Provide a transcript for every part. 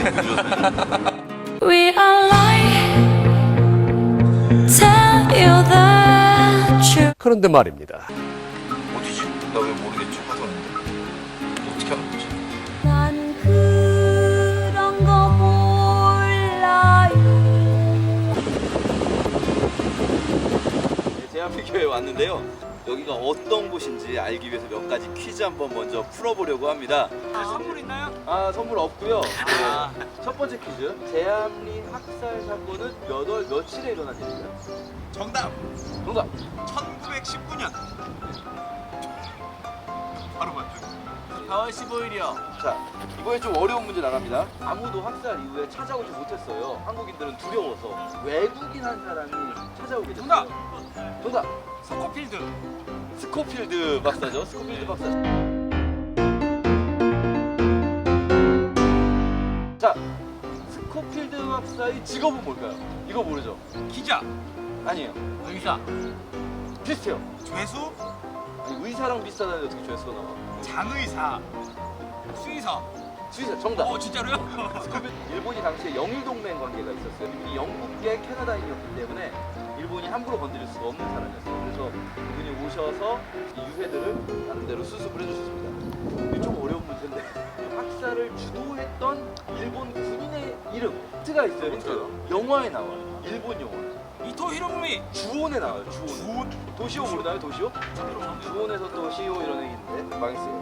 We are lying. Tell you the truth. 그런데 말입니다. 어디지? 나 왜 모르겠지 하더는데 어떻게 하는 거지? 난 그런 거 몰라요. 네, 제한피교에 왔는데요. 여기가 어떤 곳인지 알기 위해서 몇 가지 퀴즈 한번 먼저 풀어보려고 합니다. 선물 있나요? 아 선물 없고요. 아. 네. 첫 번째 퀴즈. 제암리 학살 사건은 몇 월 며칠에 일어난 일인가요? 정답 정답. 1919년 바로 맞죠 4월 15일이요 자 이번에 좀 어려운 문제 나갑니다. 아무도 학살 이후에 찾아오지 못했어요. 한국인들은 두려워서 외국인 한 사람이 찾아오게 됐어요. 정답! 정답. 스코필드 스코필드 박사죠. 스코필드 박사. 자, 스코필드 박사의 직업은 뭘까요? 이거 모르죠? 기자 아니에요. 의사 비슷해요. 죄수 아니, 의사랑 비슷하다는데 어떻게 죄수가 나와? 장의사 수의사 수의사 정답. 어 진짜로요? 일본이 당시에 영일 동맹 관계가 있었어요. 이분이 영국계 캐나다인이었기 때문에 일본이 함부로 건드릴 수가 없는 사람이었어요. 그래서 그분이 오셔서 이 유해들을 나름대로 수습을 해주셨습니다. 이게 좀 어려운 문제인데 학살을 주도했던 일본 군인의 이름 힌트가 있어요. 힌트. 영화에 나와요. 일본 영화. 이토 히로부미 주온에 나와요. 주온. 주온 도시오 모르나요? 도시오? 주온에서 또 시오 이런 얘기인데 망했어요.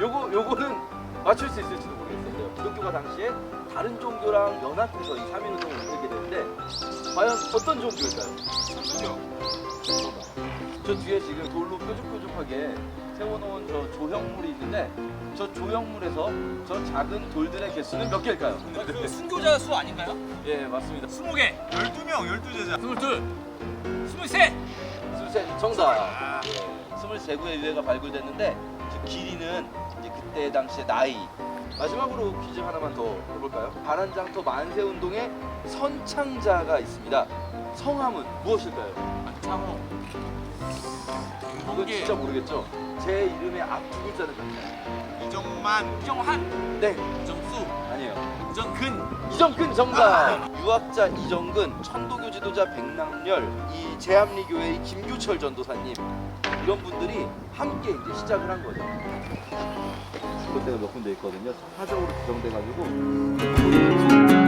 요거 요거는 맞출 수 있을지도 모르겠어요. 기독교가 당시에 다른 종교랑 연합해서 이 삼일운동을 만들게 되는데 과연 어떤 종교일까요? 그죠 저 뒤에 지금 돌로 뾰족뾰족하게 세워놓은 저 조형물이 있는데 저 조형물에서 저 작은 돌들의 개수는 몇 개일까요? 그 순교자 수 아닌가요? 예 맞습니다. 20개 12명 12제자 22 23 23 정답. 예, 23구의 유해가 발굴됐는데 저 길이는 이제 그때 당시의 나이. 마지막으로 퀴즈 하나만 더 해볼까요? 바란장터 만세 운동의 선창자가 있습니다. 성함은 무엇일까요? 이거 번개 진짜 모르겠죠? 제 이름의 앞 두 글자는 같아요. 이정만 이정한 네, 이정수 아니에요. 이정근 이정근 정답. 유학자 이정근, 천도교 지도자 백남열, 이 제암리교회의 김규철 전도사님 이런 분들이 함께 이제 시작을 한 거죠. 군대가 몇 군데 있거든요. 사적으로 구성돼가지고.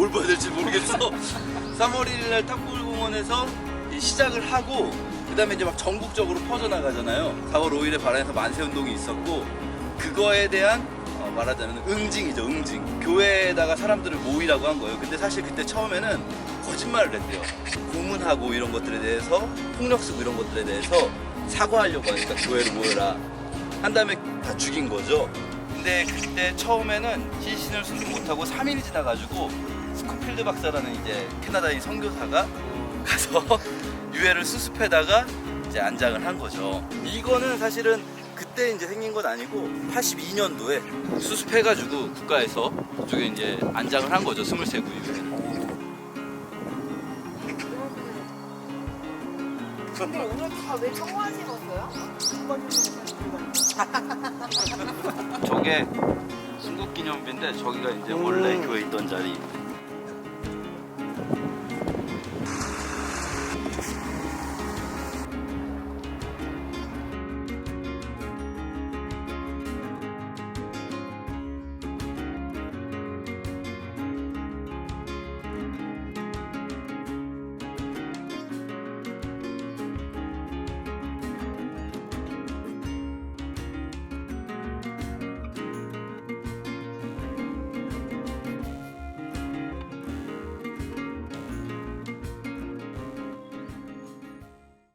뭘 봐야 될지 모르겠어. 3월 1일 날 탑골공원에서 이 시작을 하고 그다음에 이제 막 전국적으로 퍼져나가잖아요. 4월 5일에 바란에서 만세 운동이 있었고 그거에 대한 어, 말하자면 응징이죠, 응징. 교회에다가 사람들을 모이라고 한 거예요. 근데 사실 그때 처음에는 거짓말을 했대요. 고문하고 이런 것들에 대해서 폭력 쓰고 이런 것들에 대해서 사과하려고 하니까 교회를 모여라. 한 다음에 다 죽인 거죠. 근데 그때 처음에는 시신을 숨기 못하고 3일이 지나가지고 스코필드 박사라는 이제 캐나다인 선교사가 가서 유해를 수습해다가 이제 안장을 한 거죠. 이거는 사실은 그때 이제 생긴 건 아니고 82년도에 수습해가지고 국가에서 저쪽에 이제 안장을 한 거죠. 23구 유해. 근데 오늘 다 왜 청바지 입었어요? 저게 순국 기념비인데 저기가 이제 원래 그 있던 자리